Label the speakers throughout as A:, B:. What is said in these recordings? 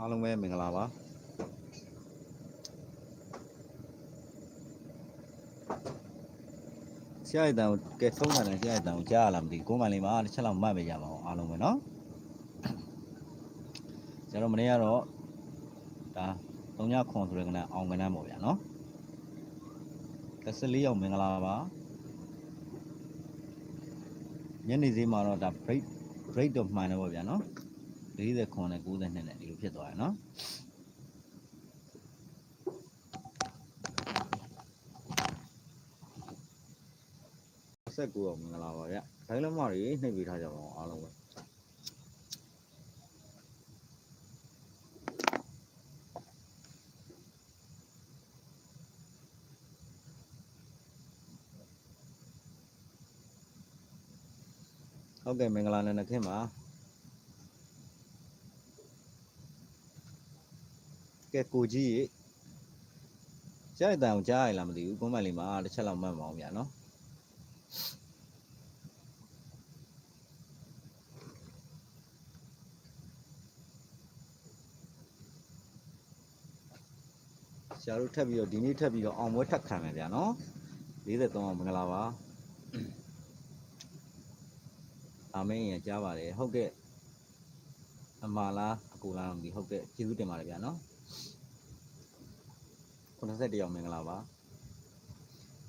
A: အားလုံးပဲမင်္ဂလာပါဆရာရဲ့တန်ကိုကဲဆုံးတာနဲ့ဆရာရဲ့တန်ကိုကြားရလားမသိဘူးကိုယ်မှလေးမှာတစ်ချက်လောက်မှတ်ပေးကြပါအောင်အားလုံးပဲเนาะဆရာတို့မနေ့ကတော့ဒါ၃ညခွန်ဆိုတဲ့ကနအောင်ကနန်းပေါ့ဗျာเนาะ14ရောက်မင်္ဂလာပါညနေဈေးမှာတော့ဒါ break break တော့မှန်တယ်ပေါ့ဗျာเนาะ 49နဲ့92နဲ့ဒီလိုဖြစ်သွားရနော်ဆက်ကူတော့မင်္ဂလာပါဗျ။ဒိုင်းလမတွေနှိပ်ပေးထားကြပါအောင်အားလုံးပဲ။ဟုတ်ကဲ့မင်္ဂလာနဲ့နှခင်ပါ။ ကဲကိုကြီးရေကြားရတဲ့အောင်ကြားရလားမသိဘူးကွန်မန့်လေးမှာတစ်ချက်လောက်မှတ်မအောင်ဗျာနော်ဆရာတို့ထပ်ပြီးတော့ဒီနေ့ထပ်ပြီးတော့အောင်ပွဲထပ်ခံမယ်ဗျာနော်43အောင်မင်္ဂလာပါအာမင်းရကြားပါတယ်ဟုတ်ကဲ့အမလားအကူလားမသိဟုတ်ကဲ့ကျေးဇူးတင်ပါတယ်ဗျာနော် 91အောင်မင်္ဂလာပါ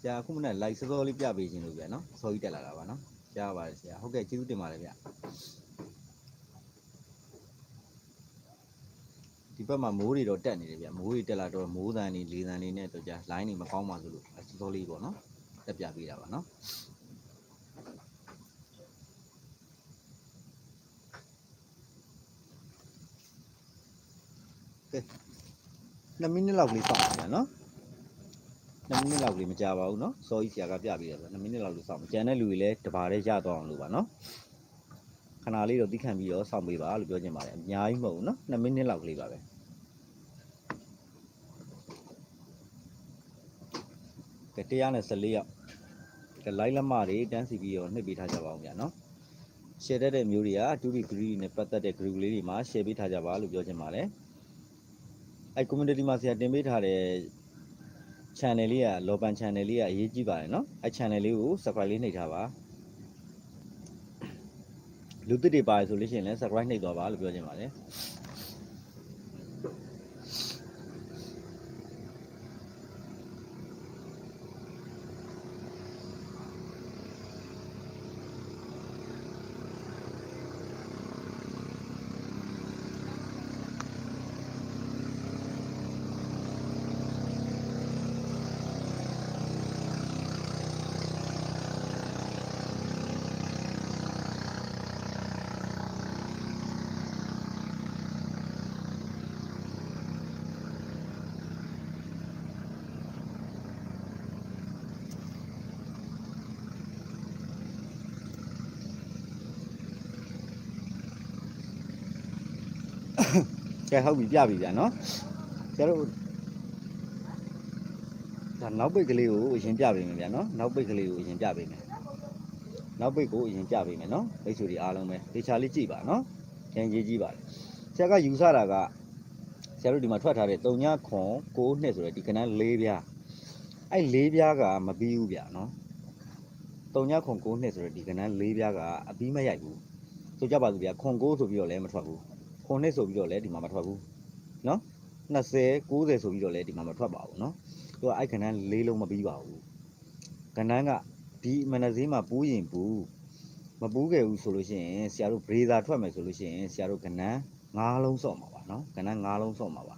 A: ဆရာအခုမနေ့ live စောစောလေးပြပေးခြင်းလို့ဗျာနော်စောကြီးတက်လာတာပါနော်ကြားပါတယ်ဆရာဟုတ်ကဲ့ကျေးဇူးတင်ပါတယ်ဗျာဒီဘက်မှာမိုးတွေတော့တက်နေတယ်ဗျမိုးတွေတက်လာတော့မိုးတန်နေလေတန်နေနဲ့တော့ကြာ line တွေမကောင်းပါဆိုလို့စောစောလေးပေါ့နော်တက်ပြပေးတာပါနော်ကဲ 2မိနစ်လောက်ကလေးစောင့်ပါဗျာနော်2မိနစ်လောက်ကလေးမကြာပါဘူးနော်စောကြီးဆရာကပြပေးတယ်ဆို2မိနစ်လောက်လေးစောင့်ကြံတဲ့လူတွေလည်းတပါးတည်းရတော့အောင်လို့ပါနော်ခဏလေးတော့တိခန့်ပြီးတော့စောင့်ပေးပါလို့ပြောချင်ပါတယ်အများကြီးမဟုတ်ဘူးနော်2မိနစ်လောက်ကလေးပါပဲကဲ114ရောက်ကဲ line လက်မတွေတန်းစီပြီးတော့နှိပ်ပေးထားကြပါအောင်ဗျာနော် share တတ်တဲ့မျိုးတွေက2 degree နဲ့ပတ်သက်တဲ့ group လေးတွေမှာ share ပေးထားကြပါလို့ပြောချင်ပါတယ် အဲ community မှာဆရာတင်ပေးထားတဲ့ channel လေးက loban channel လေးကအရေးကြီးပါတယ်နော်အဲ channel လေးကို subscribe လေးနှိပ်ထားပါလူသစ်တွေပါတယ်ဆိုလို့ရှိရင်လည်း subscribe နှိပ်သွားပါလို့ပြောချင်ပါတယ် ကဲဟုတ်ပြီပြပြီဗျာနော်ကျတို့ဒါနောက်ပိတ်ကလေးကိုအရင်ပြပေးမယ်ဗျာနော်နောက်ပိတ်ကလေးကိုအရင်ပြပေးမယ်နောက်ပိတ်ကိုအရင်ပြပေးမယ်နော်မိတ်ဆွေတွေအားလုံးပဲဒေချာလေးကြည့်ပါနော်ရန်ကြီးကြည့်ပါလေဆရာကယူဆတာကဆရာတို့ဒီမှာထွက်ထားတဲ့3ညခွန်6နှစ်ဆိုတဲ့ဒီကနန်း၄ပြားအဲ့၄ပြားကမပြီးဘူးဗျာနော်3ညခွန်6နှစ်ဆိုတဲ့ဒီကနန်း၄ပြားကအပြီးမရိုက်ဘူးဆိုကြပါစို့ဗျာခွန်6ဆိုပြီးတော့လည်းမထွက်ဘူး ခုနှစ်ဆိုပြီးတော့လည်းဒီမှာမထွက်ဘူးနော်20 90ဆိုပြီးတော့လည်းဒီမှာမထွက်ပါဘူးနော်သူကအဲ့ကဏ္ဍလေးလုံးမပြီးပါဘူးကဏ္ဍကဒီမနဇင်းမှာပူးရင်ပူးမပူးခဲ့ဘူးဆိုလို့ရှိရင်ဆရာတို့ breather ထွက်မယ်ဆိုလို့ရှိရင်ဆရာတို့ကဏ္ဍ၅လုံးဆော့မှာပါနော်ကဏ္ဍ၅လုံးဆော့မှာပါ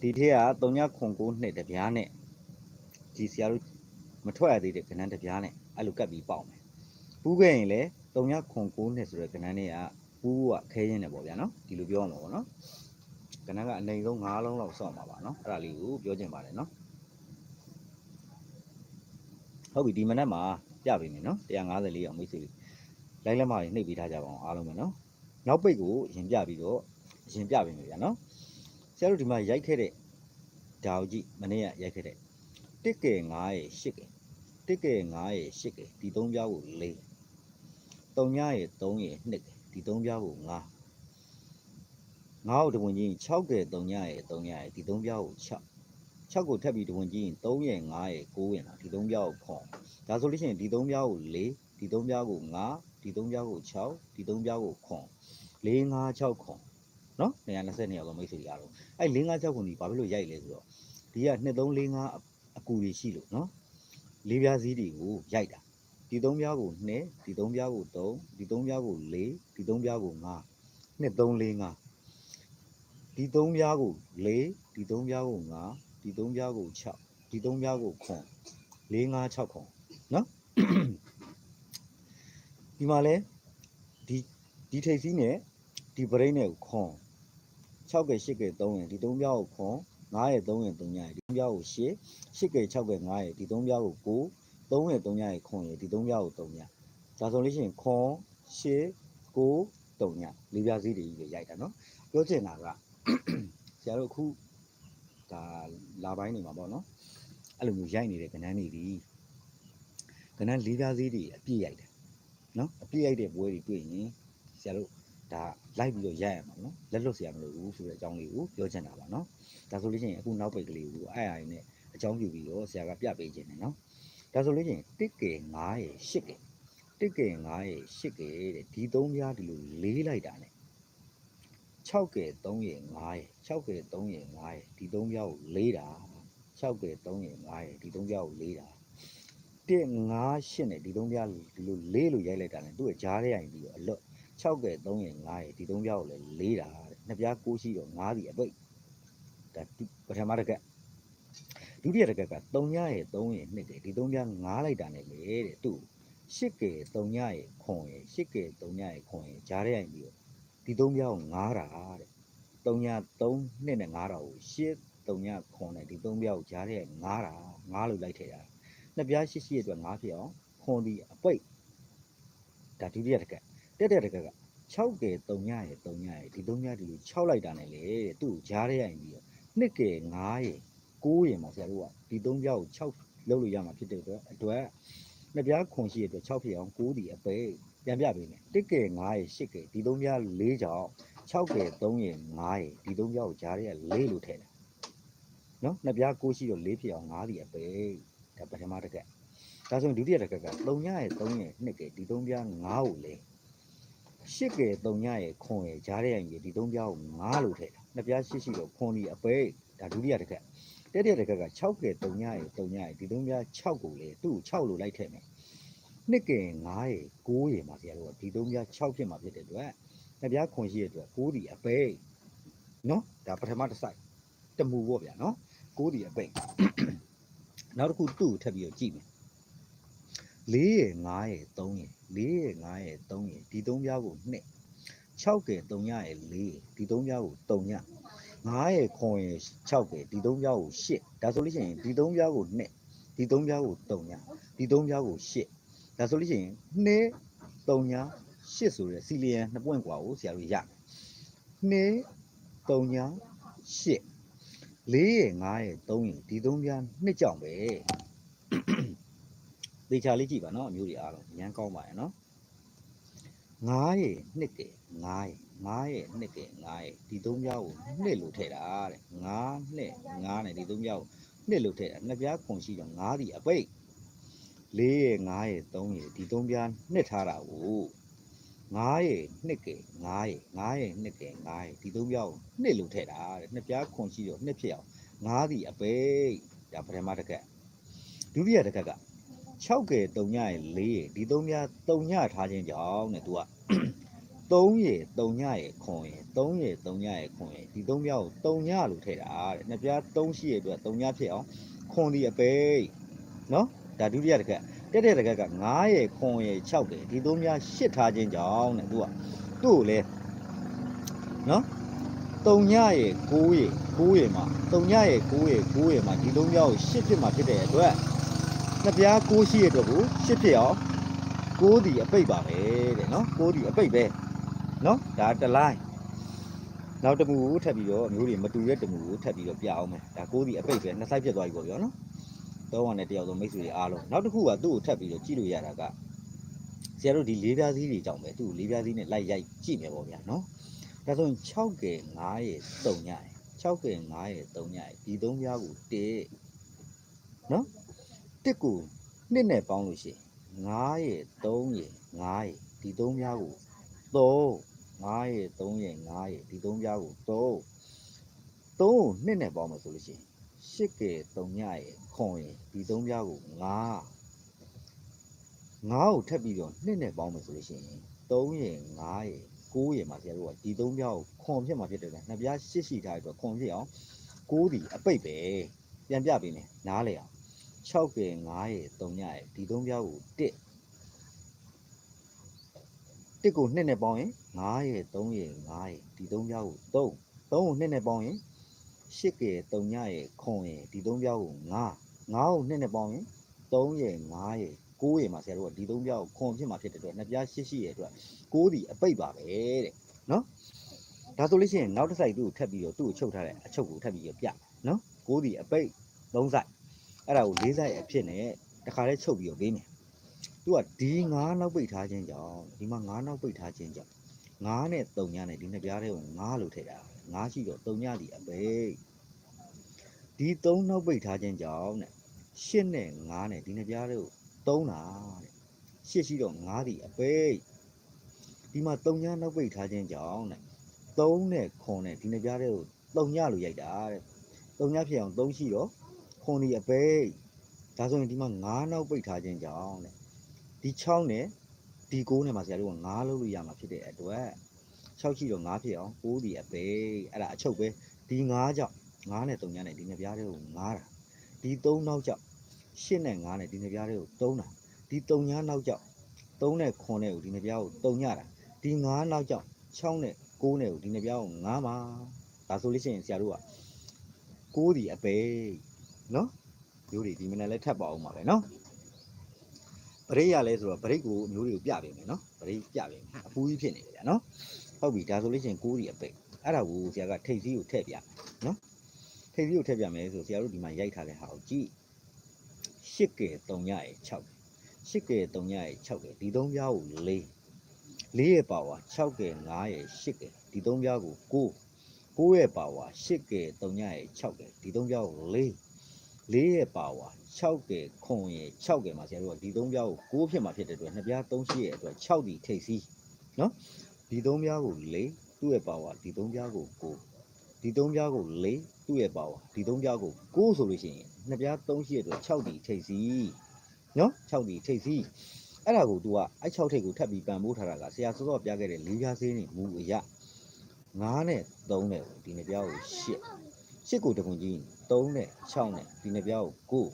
A: ဒီထက်က3992နှစ်တပြားနဲ့ဒီဆရာတို့မထွက်ရသေးတဲ့ကဏ္ဍတပြားနဲ့အဲ့လိုကတ်ပြီးပေါက်မယ်ပူးခဲ့ရင်လည်း3992နှစ်ဆိုတဲ့ကဏ္ဍနဲ့က ပူးကခဲရင်းတယ်ပေါ့ဗျာနော်ဒီလိုပြောရမှာပေါ့နော်ကနန်းကအနိုင်ဆုံး9လုံးလောက်စောင့်ပါပါနော်အဲ့ဒါလေးကိုပြောချင်ပါတယ်နော်ဟုတ်ပြီဒီမနက်မှာပြပေးမယ်နော်154အောင်မိတ်ဆွေလိုက်လက်မတွေနှိပ်ပေးထားကြပါအောင်အားလုံးပဲနော်နောက်ပိတ်ကိုအရင်ပြပြီးတော့အရင်ပြပေးမယ်ဗျာနော်ဆရာတို့ဒီမှာရိုက်ခဲ့တဲ့ဓာတ်ကြီးမနေ့ကရိုက်ခဲ့တဲ့တစ်ကဲ9ရဲ့8ကဲတစ်ကဲ9ရဲ့8ကဲဒီသုံးပြားကို4 3ညရဲ့3ရဲ့2ကဲ ဒီသုံးပြားကို9ငါ့ကိုတဝင်ချင်း6ကဲ3ညရဲ့3ညရဲ့ဒီ3ပြောက်ကို6 6ကိုထပ်ပြီးတဝင်ချင်း3ရဲ့5ရဲ့9ရဲ့လားဒီ3ပြောက်ကိုခွန်ဒါဆိုလို့ရှိရင်ဒီ3ပြောက်ကို4ဒီ3ပြောက်ကို5ဒီ3ပြောက်ကို6ဒီ3ပြောက်ကိုခွန်4 5 6ခွန်နော်120ရောက်တော့မိတ်ဆွေတွေအားလုံးအဲ့4 5 6ခွန်ဒီဘာဖြစ်လို့ရိုက်လဲဆိုတော့ဒီက2 3 4 5အကူတွေရှိလို့နော်လေးပြားစည်းတွေကိုရိုက်တာ ဒီ3ပြားကို2ဒီ3ပြားကို3ဒီ3ပြားကို4ဒီ3ပြားကို5 2 3 4 5ဒီ3ပြားကို4ဒီ3ပြားကို5ဒီ3ပြားကို6ဒီ3ပြားကိုခွန်4 5 6ခွန်နော်ဒီမှာလဲဒီဒီထိပ်စီးနဲ့ဒီဗရိတ်နဲ့ကိုခွန်6ကဲ8ကဲ3ရင်ဒီ3ပြားကိုခွန်9ရဲ့3ရင်3ညရဲ့ဒီ3ပြားကို8 8ကဲ6ကဲ9ရဲ့ဒီ3ပြားကို9 3ရဲ့3ညရဲ့ခွန်ရဲ့ဒီ3ပြားကို3ညဒါဆိုလို့ရှိရင်ခွန်8 9 3ညလေးပြားစည်းတွေကြီးတွေရိုက်တာနော်ပြောချင်တာကဆရာတို့အခုဒါလာပိုင်းနေမှာပေါ့နော်အဲ့လိုမျိုးရိုက်နေတဲ့ကဏ္ဍတွေဒီကဏ္ဍလေးပြားစည်းတွေအပြည့်ရိုက်တယ်နော်အပြည့်ရိုက်တဲ့ပွဲတွေတွေ့ရင်ဆရာတို့ဒါလိုက်ပြီးတော့ရိုက်ရမှာနော်လက်လွတ်ဆရာမလို့ဘူးဆိုတဲ့အကြောင်းလေးကိုပြောချင်တာပါနော်ဒါဆိုလို့ရှိရင်အခုနောက်ပိတ်ကလေးကိုအဲ့အရင်နဲ့အကြောင်းပြုပြီးတော့ဆရာကပြပေးခြင်းတယ်နော် ဒါဆိုလို့ရှိရင်တစ်ကယ်9ရဲ့10ကယ်တစ်ကယ်9ရဲ့10ကယ်တဲ့ဒီသုံးပြားဒီလိုလေးလိုက်တာ ਨੇ 6ကဲ3ရဲ့5ရဲ့6ကဲ3ရဲ့5ရဲ့ဒီ3ပြောက်ကိုလေးတာ6ကဲ3ရဲ့5ရဲ့ဒီ3ပြောက်ကိုလေးတာ1 5 8နဲ့ဒီ3ပြောက်ဒီလိုလေးလို့ရိုက်လိုက်တာ ਨੇ သူ့ရဲ့ဂျားထဲရိုင်ပြီးတော့အလွတ်6ကဲ3ရဲ့5ရဲ့ဒီ3ပြောက်ကိုလည်းလေးတာတဲ့နှစ်ပြား6ရှိတော့5ဒီအပိတ်ဒါပထမတစ်ကက် ဒုတိယတစ်ကက်က3ညရဲ့3ရဲ့2ကဲဒီ3ပြား5လိုက်တာ ਨੇ လေတဲ့သူ့8ကဲ3ညရဲ့ခွန်ရဲ့8ကဲ3ညရဲ့ခွန်ရဲ့ဂျားထဲရိုင်ပြီးတော့ဒီသုံးပြောင်း9တာတဲ့3ည3နှစ်နဲ့9တာကို8 3ညခွန်နဲ့ဒီသုံးပြောင်းကြားတဲ့9တာ9လို့လိုက်ထည့်တာနှစ်ပြား8ရှိရဲ့အတွက်9ဖြစ်အောင်ခွန်ဒီအပိတ်ဒါဒုတိယတစ်ကက်တက်တဲ့တစ်ကက်က6ကဲ3ညရဲ့3ညရဲ့ဒီသုံးညဒီလို6လိုက်တာနဲ့လေတဲ့သူ့ကိုကြားရရင်ပြီးတော့နှစ်ကဲ9ရဲ့ 9ရဲ့မှာဆရာတို့ကဒီသုံးပြောင်းကို6လောက်လို့ရမှာဖြစ်တဲ့အတွက်အတွက်နှစ်ပြားခွန်ရှိရဲ့အတွက်6ဖြစ်အောင်9ဒီအပိတ်ပြန်ပြပေးမယ်တစ်ကဲ9ရေ10ကဲဒီသုံးပြား၄ကြောင်6ကဲ3ရေ9ရေဒီသုံးပြားကိုကြားရဲ၄လို့ထည့်တယ်နော်နှစ်ပြား9ရှိတော့၄ဖြစ်အောင်9ဒီအပေဒါပထမတစ်ကက်ဒါဆိုရင်ဒုတိယတစ်ကက်က3ညရေ3ရေ2ကဲဒီသုံးပြား9ကိုလေ10ကဲ3ညရေခွန်ရေကြားရဲရေဒီသုံးပြားကို9လို့ထည့်တယ်နှစ်ပြား10ရှိတော့ခွန်ဒီအပေဒါဒုတိယတစ်ကက် တတိယတစ်ကက်က6ကဲ3ညရေ3ညရေဒီသုံးပြား6ကိုလေသူ့ကို6လို့လိုက်ထည့်မယ်နှစ်ကင်9ရေ9ရေမှာဆရာတို့ကဒီသုံးပြား6ဖြစ်မှာဖြစ်တဲ့အတွက်နှစ်ပြားခွန်ရှိရဲ့အတွက်9ဒီအပိတ်နော်ဒါပထမတစ်စိုက်တမူပေါ့ဗျာနော်9ဒီအပိတ်နောက်တစ်ခုသူ့ကိုထပ်ပြီးတော့ကြည့်မယ်4ရေ5ရေ3ရေ4ရေ5ရေ3ရေဒီသုံးပြားကို2 6ကဲ3ရရေ4ဒီသုံးပြားကို3ည 9ရေခွန်ရေ6ကဲဒီသုံးပြားကို8ဒါဆိုလို့ရှိရင်ဒီသုံးပြားကို2ဒီသုံးပြားကို3ညဒီသုံးပြားကို8 ဒါဆိုလို့ရှိရင်2 3ညာ8ဆိုတဲ့စီလီယန်2ပွင့်กว่าကိုဆရာတို့ရမယ်2 3ညာ8 4ရဲ့5ရဲ့3ရဲ့ဒီ3ပြားနှစ်ကြောင်ပဲသေချာလေးကြည့်ပါနော်အမျိုးတွေအားလုံးအញ្ញမ်းကောင်းပါရဲ့နော် 9ရဲ့နှစ်ကဲ9ရဲ့9ရဲ့နှစ်ကဲ9ရဲ့ဒီ3ပြားကိုနှစ်လို့ထည့်တာတဲ့9နှစ်9နဲ့ဒီ3ပြားကိုနှစ်လို့ထည့်တာနှစ်ပြားခွန်ရှိတော့9ဒီအပိတ်4ရဲ့9ရဲ့3ရဲ့ဒီ3ပြားနှစ်ထားတာကို9ရဲ့နှစ်ကဲ9ရဲ့9ရဲ့နှစ်ကဲ9ရဲ့ဒီ3ပြားကိုနှစ်လို့ထည့်တာတဲ့နှစ်ပြားခွန်ရှိတော့နှစ်ဖြစ်အောင်9ဒီအပိတ်ဒါပထမတစ်ခက်ဒုတိယတစ်ခက်က 6ကဲ3ညရဲ့4ရဲ့ဒီ3ပြား3ညထားခြင်းကြောင့်တဲ့ तू က3ရဲ့3ညရဲ့ခွန်ရဲ့3ရဲ့3ညရဲ့ခွန်ရဲ့ဒီ3ပြားကို3ညလို့ထည့်တာတဲ့နှစ်ပြား3ရှိရဲ့အတွက်3ညဖြစ်အောင်ခွန်ဒီအပိတ်နော်ဒါဒုတိယတစ်ခက်တက်တဲ့တစ်ခက်က9ရဲ့ခွန်ရဲ့6တယ်ဒီသုံးများ8ထားခြင်းကြောင့်တဲ့သူကသူ့ကိုလေနော်3ညရဲ့9ရဲ့9ရဲ့မှာ3ညရဲ့9ရဲ့9ရဲ့မှာဒီသုံးများကို8ဖြစ်မှာဖြစ်တဲ့အတွက် နှစ်ပြား9ရှိရဲ့အတွက်ကို8ဖြစ်အောင်9ဒီအပိတ်ပါပဲတဲ့နော်9ဒီအပိတ်ပဲနော်ဒါတစ်လိုင်းနောက်တစ်မူကိုထပ်ပြီးတော့မျိုးတွေမတူတဲ့တစ်မူကိုထပ်ပြီးတော့ပြအောင်မယ်ဒါ9ဒီအပိတ်ပဲနှစ်ဆိုင်ဖြစ်သွားပြီပေါ့ဗျာနော်တော့ဝန်နဲ့တယောက်ဆုံးမိတ်ဆွေတွေအားလုံးနောက်တစ်ခုကသူ့ကိုထပ်ပြီးတော့ကြည့်လို့ရတာကဆရာတို့ဒီလေးပြားစည်းတွေကြောင့်ပဲသူ့ကိုလေးပြားစည်းနဲ့လိုက်ရိုက်ကြည့်မယ်ပေါ့ဗျာနော်ဒါဆိုရင်6ကဲ9ရဲ့3ညရဲ့6ကဲ9ရဲ့3ညရဲ့ဒီသုံးပြားကို1နော် တစ်ကိုနှစ်နဲ့ပေါင်းလို့ရှိရင်9ရဲ့3ရဲ့9ရဲ့ဒီသုံးပြားကို3 9ရဲ့3ရဲ့9ရဲ့ဒီသုံးပြားကို3 3ကိုနှစ်နဲ့ပေါင်းမယ်ဆိုလို့ရှိရင်8ကဲ3ညရဲ့ခွန်ရဲ့ဒီသုံးပြားကို9 9ကိုထပ်ပြီးတော့နှစ်နဲ့ပေါင်းမယ်ဆိုလို့ရှိရင်3ရယ်9ရယ်9ရယ်မှာဆရာတို့ကဒီ3ပြားကိုခွန်ဖြစ်မှာဖြစ်တယ်ဗျနှစ်ပြားရှစ်ရှိထားပြီးတော့ခွန်ဖြစ်အောင်9ဒီအပိတ်ပဲပြန်ပြပေးမယ်နားလေအောင် 6ရယ်9ရယ်3ညရယ်ဒီ3ပြားကို1 1ကိုနှစ်နဲ့ပေါင်းရင်9ရယ်3ရယ်9ရယ်ဒီ3ပြားကို3 3ကိုနှစ်နဲ့ပေါင်းရင်8ရယ်3ညရယ်ခွန်ရယ်ဒီ3ပြားကို9 9ကိုနှစ်နဲ့ပေါင်းရင်3ရယ်9ရယ်9ရယ်မှာဆရာတို့ကဒီ3ပြားကိုခွန်ဖြစ်မှာဖြစ်တဲ့အတွက်နှစ်ပြား8ရှိရယ်အတွက်9ဒီအပိတ်ပါပဲတဲ့နော်ဒါဆိုလို့ရှိရင်နောက်တစ်ဆိုင်သူ့ကိုထပ်ပြီးတော့သူ့ကိုချုပ်ထားတဲ့အချုပ်ကိုထပ်ပြီးတော့ပြနော်9ဒီအပိတ်3ဆိုင် အဲ့ဒါကို4ဆိုင်အဖြစ်နဲ့တခါလေးချုပ်ပြီးတော့ပေးမယ်သူကဒီ9နောက်ပိတ်ထားခြင်းကြောင့်ဒီမှာ9နောက်ပိတ်ထားခြင်းကြောင့်9နဲ့3ညနဲ့ဒီနှစ်ပြားလေးကို9လို့ထည့်တာ9ရှိတော့3ညဒီအပိတ်ဒီ3နောက်ပိတ်ထားခြင်းကြောင့်တဲ့8နဲ့9နဲ့ဒီနှစ်ပြားလေးကို3တာတဲ့8ရှိတော့9ဒီအပိတ်ဒီမှာ3ညနောက်ပိတ်ထားခြင်းကြောင့်တဲ့3နဲ့ခွန်နဲ့ဒီနှစ်ပြားလေးကို3ညလို့ရိုက်တာတဲ့3ညဖြစ်အောင်3ရှိတော့ ခွန်ဒီအပိတ်ဒါဆိုရင်ဒီမှာ9နောက်ပိတ်ထားခြင်းကြောင့်တဲ့ဒီ6နဲ့ဒီ9နဲ့မှာဆရာတို့က9လို့လို့ရမှာဖြစ်တဲ့အတွက်6ရှိတော့9ဖြစ်အောင်9ဒီအပိတ်အဲ့ဒါအချုပ်ပဲဒီ9ကြောင့်9နဲ့3ညနဲ့ဒီနှစ်ပြားလေးကို9တာဒီ3နောက်ကြောင့်8နဲ့9နဲ့ဒီနှစ်ပြားလေးကို3တာဒီ3ညနောက်ကြောင့်3နဲ့9နဲ့ကိုဒီနှစ်ပြားကို3ညတာဒီ9နောက်ကြောင့်6နဲ့9နဲ့ကိုဒီနှစ်ပြားကို9ပါဒါဆိုလို့ရှိရင်ဆရာတို့က9ဒီအပိတ် နော်မျိုးတွေဒီမနေ့လဲထပ်ပါအောင်ပါပဲနော်ဗရိတ်ရလဲဆိုတော့ဗရိတ်ကိုမျိုးတွေကိုပြပေးမယ်နော်ဗရိတ်ပြပေးမယ်အပူကြီးဖြစ်နေတယ်ဗျာနော်ဟုတ်ပြီဒါဆိုလို့ရှိရင်9ဒီအပိတ်အဲ့ဒါကိုဆရာကထိပ်စည်းကိုထည့်ပြနော်ထိပ်စည်းကိုထည့်ပြမယ်ဆိုဆရာတို့ဒီမှာရိုက်ထားတဲ့ဟာကိုကြည့်8ကဲ3ရရဲ့6 8ကဲ3ရရဲ့6ကဲဒီသုံးပြားကို4 4ရဲ့ပါဝါ6ကဲ9ရဲ့8ကဲဒီသုံးပြားကို9 9ရဲ့ပါဝါ8ကဲ3ရရဲ့6ကဲဒီသုံးပြားကို4 4ရဲ့ပါဝါ6ကဲခွန်ရဲ့6ကဲမှာဆရာတို့ကဒီသုံးပြားကို9ဖြစ်မှာဖြစ်တဲ့အတွက်နှစ်ပြား3ရှိရဲ့အတွက်6ဒီထိပ်စီးနော်ဒီသုံးပြားကို4သူ့ရဲ့ပါဝါဒီသုံးပြားကို9ဒီသုံးပြားကို4သူ့ရဲ့ပါဝါဒီသုံးပြားကို9ဆိုလို့ရှိရင်နှစ်ပြား3ရှိရဲ့အတွက်6ဒီထိပ်စီးနော်6ဒီထိပ်စီးအဲ့ဒါကို तू ကအဲ့6ထိပ်ကိုထပ်ပြီးပံပိုးထားတာကဆရာစောစောပြခဲ့တဲ့၄ပြားစင်းနေမူအရ9နဲ့3နဲ့ဒီနှစ်ပြားကို8 8ကိုတပွန်ကြီး 3နဲ့6နဲ့ဒီနှစ်ပြားကို9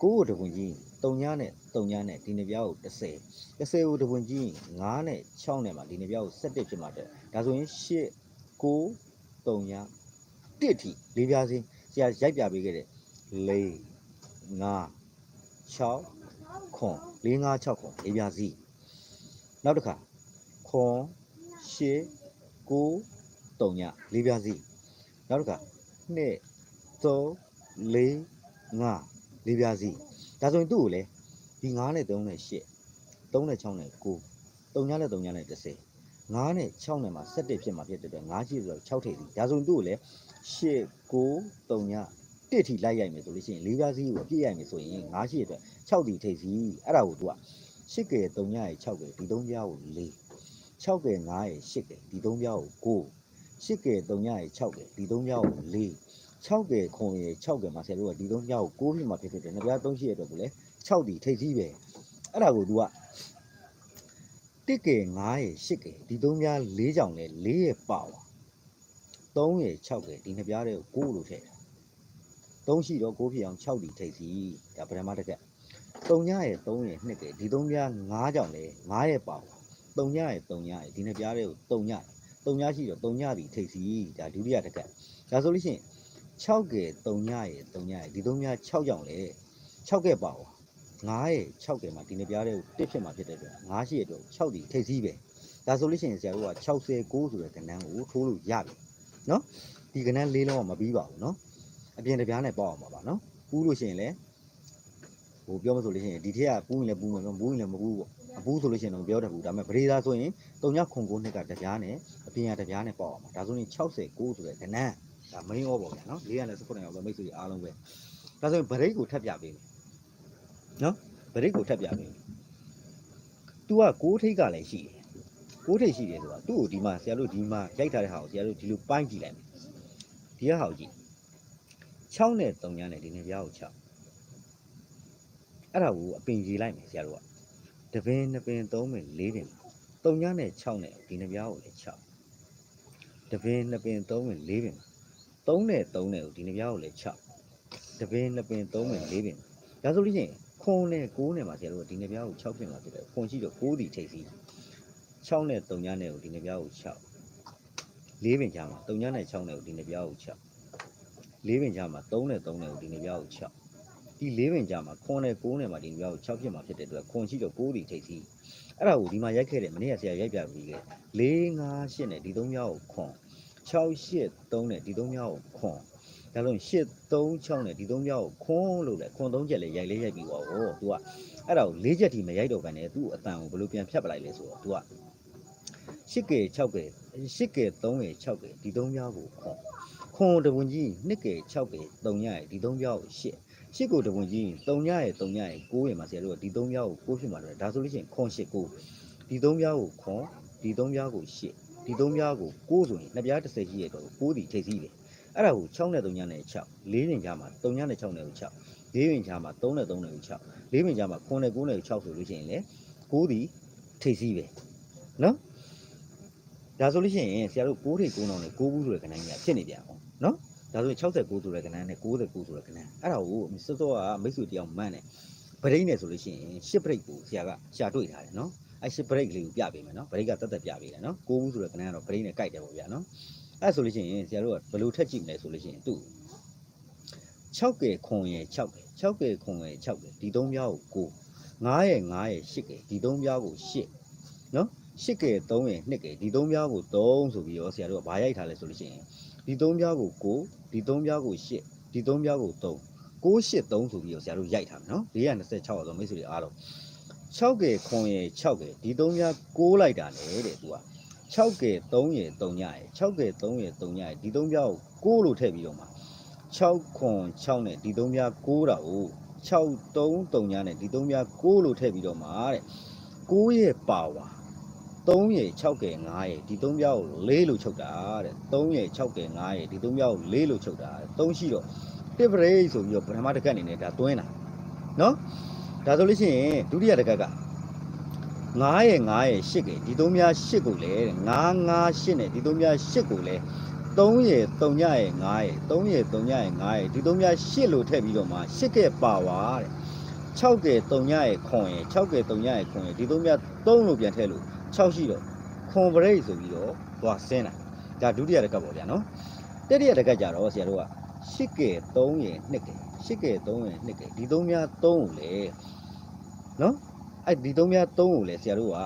A: 9ကိုတပွန်ကြီး3ညနဲ့3ညနဲ့ဒီနှစ်ပြားကို10 10ကိုတပွန်ကြီး9နဲ့6နဲ့မှာဒီနှစ်ပြားကို17ဖြစ်မှာတဲ့ဒါဆိုရင်8 9 3ည1ထိ၄ပြားစင်းဆရာရိုက်ပြပေးခဲ့တဲ့4 5 6ခွန်4 5 6ခွန်၄ပြားစီနောက်တစ်ခါခွန်8 9 3ည၄ပြားစီနောက်တစ်ခါ2 3 4 5လေးပြားစီဒါဆိုရင်သူ့ကိုလေဒီ9နဲ့3နဲ့8 3နဲ့6နဲ့9 3ညနဲ့3ညနဲ့10 9နဲ့6နဲ့မှာ17ဖြစ်မှာဖြစ်တဲ့အတွက်9ရှိဆိုတော့6ထိပ်စီဒါဆိုရင်သူ့ကိုလေ8 9 3ည1ထိလိုက်ရိုက်မယ်ဆိုလို့ရှိရင်လေးပြားစီကိုအပြည့်ရိုက်မယ်ဆိုရင်9ရှိအတွက်6ဒီထိပ်စီအဲ့ဒါကိုသူက8ကဲ3ညရဲ့6ကဲဒီ3ပြားကို4 6ကဲ9ရဲ့8ကဲဒီ3ပြားကို9 8ကဲ3ညရဲ့6ကဲဒီ3ပြားကို4 6ကဲခွန်ရယ်6ကဲမှာဆရာတို့ကဒီသုံးပြားကို6ဖြစ်မှာဖြစ်ဖြစ်တယ်နှစ်ပြား3ရှိရတဲ့အတွက်ကိုလေ6ဒီထိပ်စီးပဲအဲ့ဒါကို तू က1ကဲ9ရယ်8ကဲဒီသုံးပြား4ကြောင်လဲ4ရယ်ပါဝါ3ရယ်6ကဲဒီနှစ်ပြားတွေကို6လို့ထည့်တာ3ရှိတော့6ဖြစ်အောင်6ဒီထိပ်စီးဒါပထမတစ်ခက်3ညရယ်3ရယ်2ကဲဒီသုံးပြား9ကြောင်လဲ9ရယ်ပါဝါ3ညရယ်3ညရယ်ဒီနှစ်ပြားတွေကို3ည3ညရှိတော့3ညဒီထိပ်စီးဒါဒုတိယတစ်ခက်ဒါဆိုလို့ရှိရင် 6ကဲ3ညရယ်3ညရယ်ဒီ3ည6ကြောင်လေ6ကဲပါဝါ9ရယ်6ကဲမှာဒီနှစ်ပြားတဲ့ကိုတစ်ဖြစ်မှာဖြစ်တဲ့အတွက်9ရှိရတဲ့6ဒီထိပ်စီးပဲဒါဆိုလို့ရှိရင်ဆရာတို့က69ဆိုတဲ့ကဏ္ဍကိုထိုးလို့ရပြီเนาะဒီကဏ္ဍ၄လုံးကမပြီးပါဘူးเนาะအပြင်တစ်ပြားနဲ့ပေါက်အောင်ပါပါเนาะပူးလို့ရှိရင်လည်းဟိုပြောမဆိုလို့ရှိရင်ဒီထက်ကပူးရင်လည်းပူးမယ်မပူးရင်လည်းမပူးပေါ့ အပူးဆိုလို့ရှိရင်တော့ပြောတတ်ဘူးဒါပေမဲ့ပရိသာဆိုရင်3ခု9နှစ်ကတပြားနဲ့အပြင်ကတပြားနဲ့ပေါက်အောင်ပါဒါဆိုရင်69ဆိုတဲ့ကဏ္ဍ ဒါ main order ပေါ့ဗျာနော်419ရောက်ပဲမိတ်ဆွေတွေအားလုံးပဲဒါဆိုရင်ဗရိတ်ကိုထပ်ပြပေးမယ်နော်ဗရိတ်ကိုထပ်ပြပေးမယ် तू က6ထိတ်ကလည်းရှိတယ်6ထိတ်ရှိတယ်ဆိုတာသူ့ကိုဒီမှာဆရာတို့ဒီမှာရိုက်ထားတဲ့ဟာကိုဆရာတို့ဒီလိုပိုင်းကြည့်လိုက်မယ်ဒီကဟာကိုကြည့်6နဲ့3ညနဲ့ဒီနေ့ပြားကို6အဲ့ဒါကိုအပင်ကြီးလိုက်မယ်ဆရာတို့ကတပင်နှစ်ပင်သုံးပင်လေးပင်တုံညနဲ့6နဲ့ဒီနှစ်ပြားကိုလည်း6တပင်နှစ်ပင်သုံးပင်လေးပင် 3နဲ့3နဲ့ကိုဒီနှစ်ပြားကိုလည်း6တပင်နှစ်ပင်သုံးပင်လေးပင်ဒါဆိုလို့ရှိရင်ခွန်နဲ့9နဲ့မှာဆရာတို့ကဒီနှစ်ပြားကို6ပြင်မှာဖြစ်တယ်ခွန်ရှိတော့9ဒီထိပ်စီ6နဲ့3ညနဲ့ကိုဒီနှစ်ပြားကို6လေးပင်ချာမှာ3ညနဲ့6နဲ့ကိုဒီနှစ်ပြားကို6လေးပင်ချာမှာ3နဲ့3နဲ့ကိုဒီနှစ်ပြားကို6ဒီလေးပင်ချာမှာခွန်နဲ့9နဲ့မှာဒီနှစ်ပြားကို6ပြင်မှာဖြစ်တဲ့အတွက်ခွန်ရှိတော့9ဒီထိပ်စီအဲ့ဒါကိုဒီမှာရိုက်ခဲ့တယ်မနေ့ကဆရာရိုက်ပြပြီးခဲ့4 5 8နဲ့ဒီသုံးမျိုးကိုခွန် 6 8 3နဲ့ဒီသုံးမျိုးကိုခွန်ဒါလုံး8 3 6နဲ့ဒီသုံးမျိုးကိုခွန်လို့လေခွန်3ချက်လေရိုက်လေးရိုက်ပြီးပါဘော तू ကအဲ့ဒါကို၄ချက်ထိမရိုက်တော့ဘဲနဲ့သူ့အတန်ကိုဘယ်လိုပြန်ဖြတ်ပလိုက်လဲဆိုတော့ तू က8ကဲ6ကဲ8ကဲ3ကဲ6ကဲဒီသုံးမျိုးကိုခွန်ခွန်တဝင်ကြီး2ကဲ6ကဲ3ညရဲ့ဒီသုံးမျိုးကို8ရှစ်ကိုတဝင်ကြီး3ညရဲ့3ညရဲ့9ရဲ့မှာဆရာတို့ကဒီ3မျိုးကို9ဖြစ်မှာတော့ဒါဆိုလို့ရှိရင်ခွန်8 9ဒီသုံးပြားကိုခွန်ဒီသုံးပြားကိုရှစ် ဒီသုံးပြားကို6ဆိုရင်နှစ်ပြား30ရှိရတော့6ဒီထိပ်စီးတယ်အဲ့ဒါကို6နဲ့3ညနဲ့6 4ရင်ကြားမှာ3ညနဲ့6နဲ့6 4ရင်ကြားမှာ3နဲ့3နဲ့6 4ရင်ကြားမှာ9နဲ့9နဲ့6ဆိုလို့ရှိရင်လေ6ဒီထိပ်စီးပဲနော်ဒါဆိုလို့ရှိရင်ဆရာတို့6ထိပ်9နောင်နဲ့6ဘူးဆိုတဲ့ခဏကြီးကဖြစ်နေပြန်အောင်နော်ဒါဆိုရင်69ဆိုတဲ့ခဏနဲ့69ဆိုတဲ့ခဏအဲ့ဒါကိုစောစောကမိတ်ဆွေတယောက်မှန်းတယ်ဗရိတ်နဲ့ဆိုလို့ရှိရင်10ဗရိတ်ကိုဆရာကရှာတွေ့ထားတယ်နော် အဲ့ရှစ် break လေးကိုပြပေးမယ်နော် break ကတက်တက်ပြပေးတယ်နော်ကိုဘူးဆိုတော့ခဏကတော့ break နဲ့ကြိုက်တယ်ပေါ့ဗျာနော်အဲ့ဆိုလို့ရှိရင်ဆရာတို့ကဘယ်လိုထက်ကြည့်မလဲဆိုလို့ရှိရင်သူ့6ကဲခွန်ရယ်6ကဲ6ကဲခွန်ရယ်6ကဲဒီသုံးပြားကို9 9ရယ်9ရယ်10ကဲဒီသုံးပြားကို10နော်10ကဲ3ရယ်2ကဲဒီသုံးပြားကို3ဆိုပြီးတော့ဆရာတို့ကဘာရိုက်ထားလဲဆိုလို့ရှိရင်ဒီသုံးပြားကို9ဒီသုံးပြားကို10ဒီသုံးပြားကို3 6 8 3ဆိုပြီးတော့ဆရာတို့ရိုက်ထားမယ်နော်426ဆိုမိတ်ဆွေတွေအားလုံး 6ကဲခွန်ရယ်6ကဲဒီသုံးများ6လိုက်တာလေတဲ့သူက6ကဲ3ရယ်3ညရယ်6ကဲ3ရယ်3ညရယ်ဒီသုံးပြားကို6လို့ထည့်ပြီးတော့မှာ6ခွန်6နဲ့ဒီသုံးပြား6တာကို6 3 3ညနဲ့ဒီသုံးပြား6လို့ထည့်ပြီးတော့မှာတဲ့6ရဲ့ပါဝါ3ရယ်6ကဲ9ရယ်ဒီသုံးပြားကို4လို့ချုပ်တာတဲ့3ရယ်6ကဲ9ရယ်ဒီသုံးပြားကို4လို့ချုပ်တာတဲ့3ရှိတော့ tip rate ဆိုပြီးတော့ပထမတစ်ခက်အနေနဲ့ဒါတွင်းတာနော် ဒါဆိုလို့ရှိရင်ဒုတိယတစ်ခါက9ရဲ့9ရဲ့8ကဒီသုံးများ8ကိုလေ9 9 8နဲ့ဒီသုံးများ8ကိုလေ3ရဲ့3ညရဲ့9ရဲ့3ရဲ့3ညရဲ့9ရဲ့ဒီသုံးများ8လို့ထည့်ပြီးတော့မှ8ကပါဝါတဲ့6က3ညရဲ့ခွန်ရဲ့6က3ညရဲ့ခွန်ရဲ့ဒီသုံးများ3လို့ပြန်ထည့်လို့6ရှိတော့ခွန်ဘရိတ်ဆိုပြီးတော့သွားဆင်းတာဒါဒုတိယတစ်ခါပေါ့ဗျာနော်တတိယတစ်ခါကြတော့ဆရာတို့က8က3ရဲ့2က8က3ရဲ့2ကဒီသုံးများ3ကိုလေ နော်အဲ့ဒီသုံးများသုံးကိုလေဆရာတို့က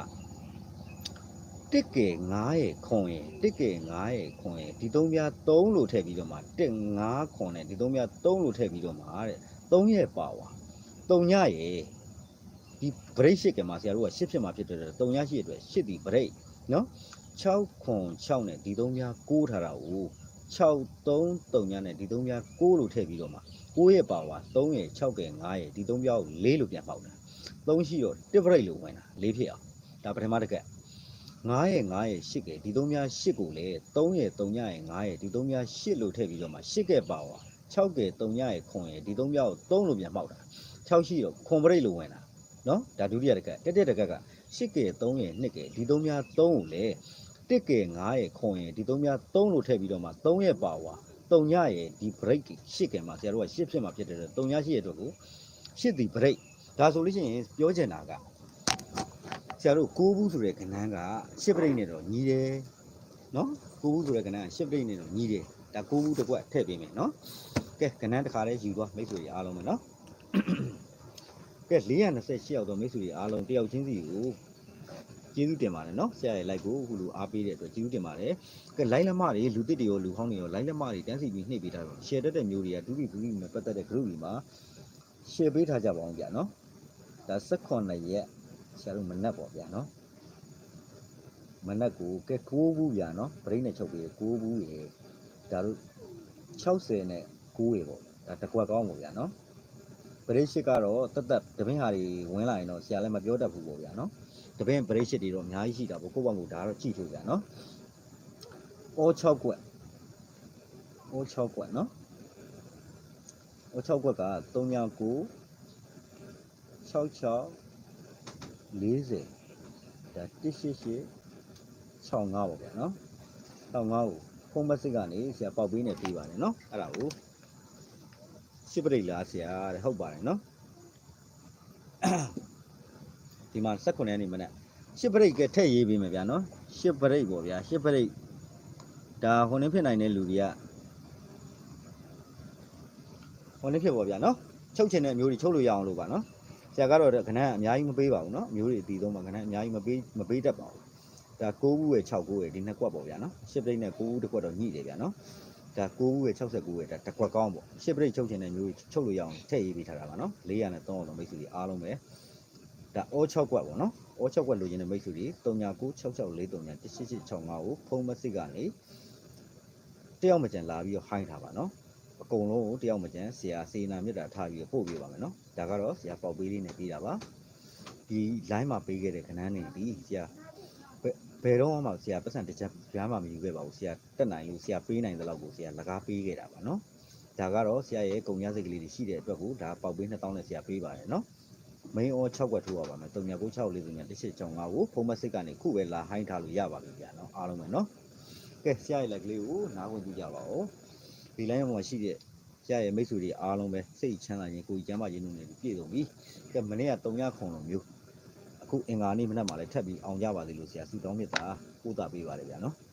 A: တစ်ကဲ9ရဲ့ခွန်ရဲ့တစ်ကဲ9ရဲ့ခွန်ရဲ့ဒီသုံးများ3လို့ထည့်ပြီးတော့မှတစ်9ခွန်နဲ့ဒီသုံးများ3လို့ထည့်ပြီးတော့မှတဲ့3ရဲ့ပါဝါ3ညရဲ့ဒီ break ရှစ်ကမှာဆရာတို့ကရှစ်ဖြစ်မှာဖြစ်တဲ့3ညရှိတဲ့အတွက်ရှစ်ဒီ break နော်6ခွန်6နဲ့ဒီသုံးများ6ထားတာကို6 3 3ညနဲ့ဒီသုံးများ6လို့ထည့်ပြီးတော့မှ6ရဲ့ပါဝါ3ရဲ့6ကဲ9ရဲ့ဒီသုံးများကို4လို့ပြန်ပေါက်တာ သုံးရှိတော့တစ်ပရိတ်လို့ဝင်တာလေးဖြစ်အောင်ဒါပထမတစ်ခက်9ရဲ့9ရဲ့10ကဲဒီသုံးများ10ကိုလေ3ရဲ့3ညရဲ့9ရဲ့ဒီသုံးများ10လို့ထည့်ပြီးတော့မှ10ကဲပါဝါ6ကဲ3ညရဲ့ခွန်ရဲ့ဒီသုံးများကို3လို့ပြန်ပေါက်တာ6ရှိတော့ခွန်ပရိတ်လို့ဝင်တာနော်ဒါဒုတိယတစ်ခက်တက်တက်တစ်ခက်က10ကဲ3ရဲ့2ကဲဒီသုံးများ3ကိုလေ1ကဲ9ရဲ့ခွန်ရဲ့ဒီသုံးများ3လို့ထည့်ပြီးတော့မှ3ရဲ့ပါဝါ3ညရဲ့ဒီ break 10ကဲမှာဆရာတို့က10ဖြစ်မှာဖြစ်တယ်3ည10ရဲ့အတွက်ကို10ဒီ break ဒါဆိုလို့ရှိရင်ပြောချင်တာကဆရာတို့6ဘူးဆိုတဲ့ကဏ္ဍက10ပြိတ်နဲ့တော့ညီတယ်နော်6ဘူးဆိုတဲ့ကဏ္ဍက10ပြိတ်နဲ့တော့ညီတယ်ဒါ6ဘူးတစ်ခွက်ထည့်ပေးမယ်နော်ကဲကဏ္ဍတစ်ခါလေးယူသွားမိတ်ဆွေတွေအားလုံးပဲနော်ကဲ428ရောက်တော့မိတ်ဆွေတွေအားလုံးတယောက်ချင်းစီကိုကျေးဇူးတင်ပါတယ်နော်ဆရာရဲ့ like ကိုအခုလိုအားပေးတဲ့အတွက်ကျေးဇူးတင်ပါတယ်ကဲ like လက်မတွေလူတစ်တွေရောလူဟောင်းတွေရော like လက်မတွေတန်းစီပြီးနှိပ်ပေးထားတော့ share တတ်တဲ့မျိုးတွေကဒုတိဒုတိနဲ့ပတ်သက်တဲ့ group တွေမှာ share ပေးထားကြပါအောင်ဗျာနော် ဒါ18ရက်ဆရာတို့မနက်ပေါ့ဗျာနော်မနက်ကိုကဲ9ဘူးဗျာနော်ပရိနဲ့ချုပ်ပြီး9ဘူးရေဒါတို့60နဲ့9ရေပေါ့ဒါတစ်ကွက်ကောင်းပေါ့ဗျာနော်ပရိရှိကတော့တက်တက်တပင်းဟာတွေဝင်လာရင်တော့ဆရာလည်းမပြောတတ်ဘူးပေါ့ဗျာနော်တပင်းပရိရှိတွေတော့အများကြီးရှိတာပေါ့ကိုယ့်ဘောင်ကိုဒါတော့ကြည့်လို့ဗျာနော်အော6ကွက်အော6ကွက်နော်အော6ကွက်က39 66 40ဒါ188 65ပေါ့ဗျာနော်65ကိုဖုံးမစစ်ကနေဆရာပေါက်ပေးနေပေးပါတယ်နော်အဲ့ဒါကိုရှစ်ပရိတ်လားဆရာတဲ့ဟုတ်ပါတယ်နော်ဒီမှာ16ရက်နေမနဲ့ရှစ်ပရိတ်ကထည့်ရေးပေးမယ်ဗျာနော်ရှစ်ပရိတ်ပေါ့ဗျာရှစ်ပရိတ်ဒါဟိုနေဖြစ်နိုင်တဲ့လူတွေကဟိုနေဖြစ်ပေါ့ဗျာနော်ချုပ်ချင်တဲ့အမျိုးတွေချုပ်လို့ရအောင်လို့ပါနော် ဆရာကတော့ခဏအများကြီးမပေးပါဘူးเนาะမျိုးတွေအတီးသုံးပါခဏအများကြီးမပေးမပေးတတ်ပါဘူးဒါ9ဘူးရဲ့6ဘူးရဲ့ဒီနှစ်ကွက်ပေါ့ဗျာเนาะ10ပြိတ်နဲ့9ဘူးတစ်ကွက်တော့ညှိတယ်ဗျာเนาะဒါ9ဘူးရဲ့69ရဲ့ဒါတစ်ကွက်ကောင်းပေါ့10ပြိတ်ချုပ်ချင်တဲ့မျိုးတွေချုပ်လို့ရအောင်ထည့်ရေးပေးထားတာပါเนาะ400နဲ့300လုံးမိတ်ဆွေတွေအားလုံးပဲဒါအော6ကွက်ပေါ့เนาะအော6ကွက်လိုချင်တဲ့မိတ်ဆွေတွေ39966439 18865ကိုဖုန်းမစစ်ကနေတယောက်မကြံလာပြီးတော့ဟိုင်းထားပါเนาะ အ ကုန်လုံးကိုတယောက်မကျန်ဆရာစေနာမြတ်တာထားပြီးတော့ပို့ပေးပါမယ်နော်ဒါကတော့ဆရာပေါက်ပေးလေးနဲ့ပြီးတာပါဒီ line မှာပေးခဲ့တဲ့ခဏန်းနေပြီဆရာဘယ်ဘယ်တော့မှဆရာပတ်စံတစ်ချက်ကြားမှမယူခဲ့ပါဘူးဆရာတက်နိုင်လို့ဆရာပေးနိုင်တဲ့လောက်ကိုဆရာလကားပေးခဲ့တာပါနော်ဒါကတော့ဆရာရဲ့ကုန်ရစိတ်ကလေးတွေရှိတဲ့အတွက်ကိုဒါပေါက်ပေး2000နဲ့ဆရာပေးပါတယ်နော် main or 6ကွက်ထိုးရပါမယ်3996လေးစုညာ185ကိုဖုံးမစစ်ကနေခုပဲလာဟိုင်းထားလို့ရပါပြီဗျာနော်အားလုံးပဲနော်ကဲဆရာရဲ့လက်ကလေးကိုနားဝင်ကြည့်ကြပါဦး ဒီလိုင်းမှာရှိတဲ့ဆရာရဲ့မိတ်ဆွေတွေအားလုံးပဲစိတ်ချမ်းသာရင်ကိုယ်ကြီးကျမ်းမာခြင်းတို့နဲ့ပြည့်စုံပြီ။ကဲမနေ့က3ရခုံလုံးမျိုးအခုအင်္ဂါနေ့မနက်မှာလည်းထပ်ပြီးအောင်ကြပါသေးလို့ဆရာဆုတောင်းမြတ်တာပို့တာပေးပါလေဗျာနော်။